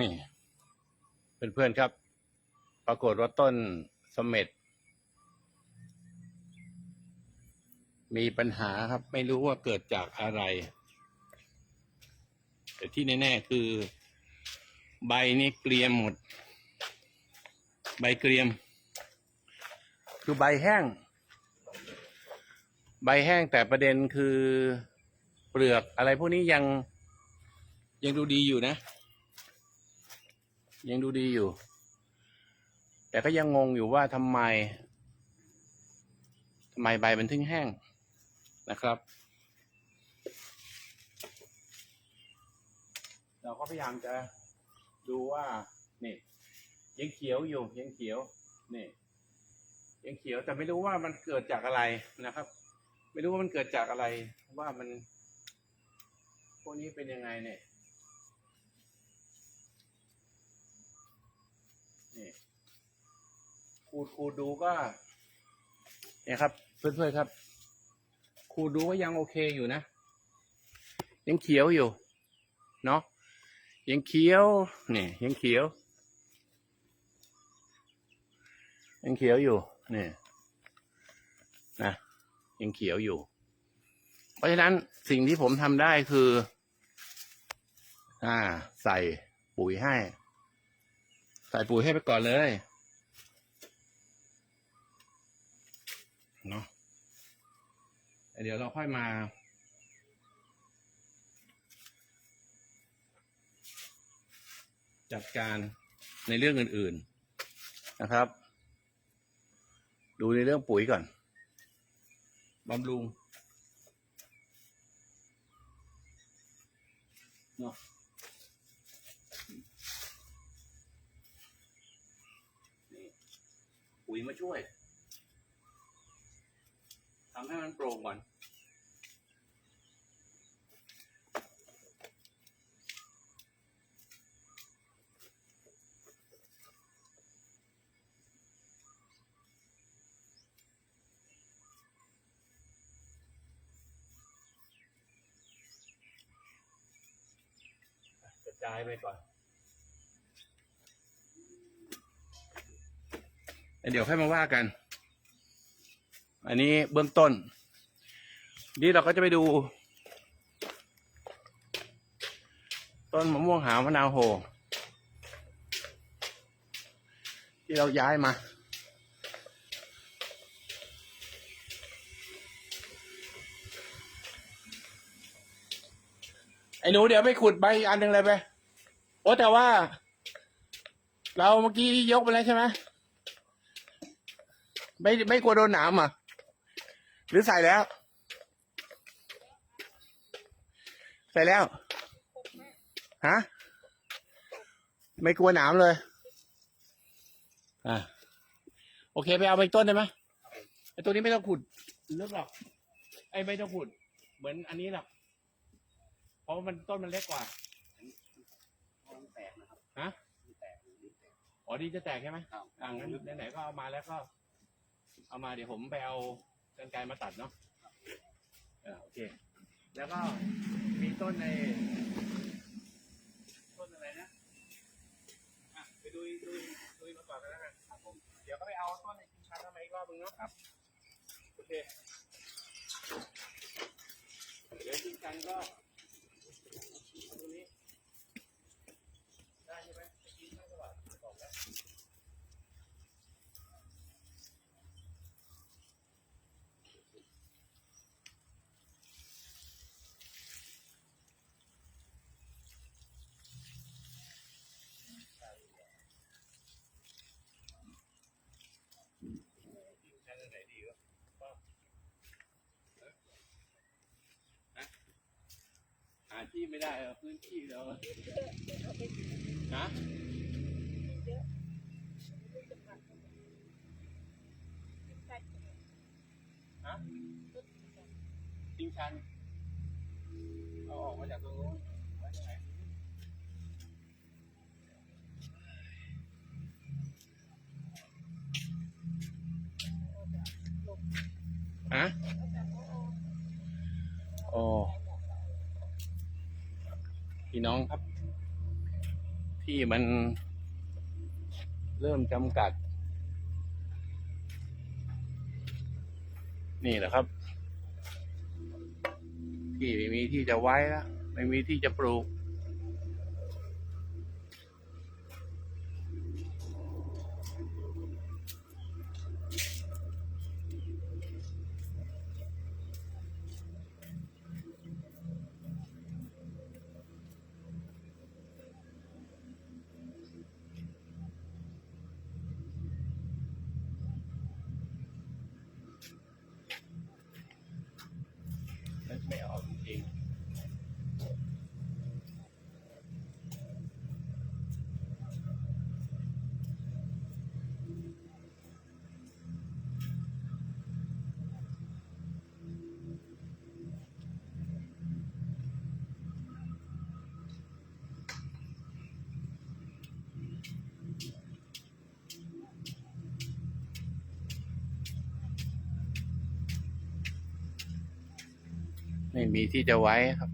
นี่เพื่อนๆครับ ปรากฏว่าต้นสม็ดมีปัญหาครับ ไม่รู้ว่าเกิดจากอะไร แต่ที่แน่ๆคือ ใบนี่เกรียมหมด ใบเกรียม คือใบแห้ง ใบแห้งแต่ประเด็นคือเปลือกอะไรพวกนี้ยังยังดูดีอยู่นะ ยังดูดีอยู่ แต่ก็ยังงงอยู่ว่าทำไมทำไมใบมันถึงแห้งนะครับ เราก็พยายามจะดูว่านี่ยังเขียวอยู่ยังเขียวนี่ยังเขียวแต่ไม่รู้ว่ามันเกิดจากอะไรนะครับ ไม่รู้ว่ามันเกิดจากอะไรว่ามัน พวกนี้เป็นยังไงเนี่ย ขูดูดูก็ เนี่ยครับ เพื่อนๆครับขูดดูก็ยังโอเคอยู่นะ ยังเขียวอยู่ เนาะยังเขียว เนี่ยยังเขียว ยังเขียวอยู่ เนี่ยนะยังเขียวอยู่ เพราะฉะนั้นสิ่งที่ผมทำได้คือ อ่า ใส่ปุ๋ยให้ ใส่ปุ๋ยให้ไปก่อนเลย เนาะเดี๋ยวเราค่อยมา จัดการในเรื่องอื่น ๆนะครับ ดูในเรื่องปุ๋ยก่อนบำรุงเนาะปุ๋ยมาช่วย ทำให้มันโปร่งก่อนกระจายไปก่อนแล้วเดี๋ยวค่อยมาว่ากัน อันนี้เบื้องต้น นี่เราก็จะไปดู ต้นมะม่วงหาวมะนาวโห ที่เราย้ายมา ไอ้หนูเดี๋ยวไปขุดใบอันหนึ่งเลยไป โอ้แต่ว่า เราเมื่อกี้ยกไปแล้วใช่ไหมไม่ไม่กลัวโดนหนามอะ หรือใส่แล้ว ใส่แล้ว ฮะ ไม่กลัวหนามเลย อะโอเค ไปเอาไปอีกต้นได้ไหมไอ้ตัวนี้ไม่ต้องขุดลึกหรอก ไอ้ไม่ต้องขุด เหมือนอันนี้หรอกเพราะว่ามันต้นมันเล็กกว่าแตกนะครับฮะแตกแตกอ๋อดีจะแตกใช่ไหมครับอ่างั้นไหนๆก็เอามาแล้วก็ เอามาเดี๋ยวผมไปเอา กรรไกรมาตัดเนาะอ่าโอเค แล้วก็มีต้นใน ต้นอะไรนะอะไปดูดูดูมาก่อนกันแล้วกันครับผมเดี๋ยวก็ไปเอาต้นในชิงชันเข้ามาอีกรอบนึงเนาะครับโอเคเดี๋ยวชิงชันก็เอาตรงนี้ ได้ใช่ไหมเมื่อกี้ท่านก็บอกบอกแล้ว ใช้เรื่องไหนดีวะก็ฮะหาที่ ไม่ได้เอาพื้นที่เราฮะฮะจริงชันเอาออกมาจากตรงนู้นไว้ตรงไหนฮะโอ้ พี่น้องครับทที่มันเริ่มจำกัด นี่แหละครับ ที่ไม่มีที่จะไว้แล้วไม่มีที่จะปลูก ไม่มีที่จะไว้ครับ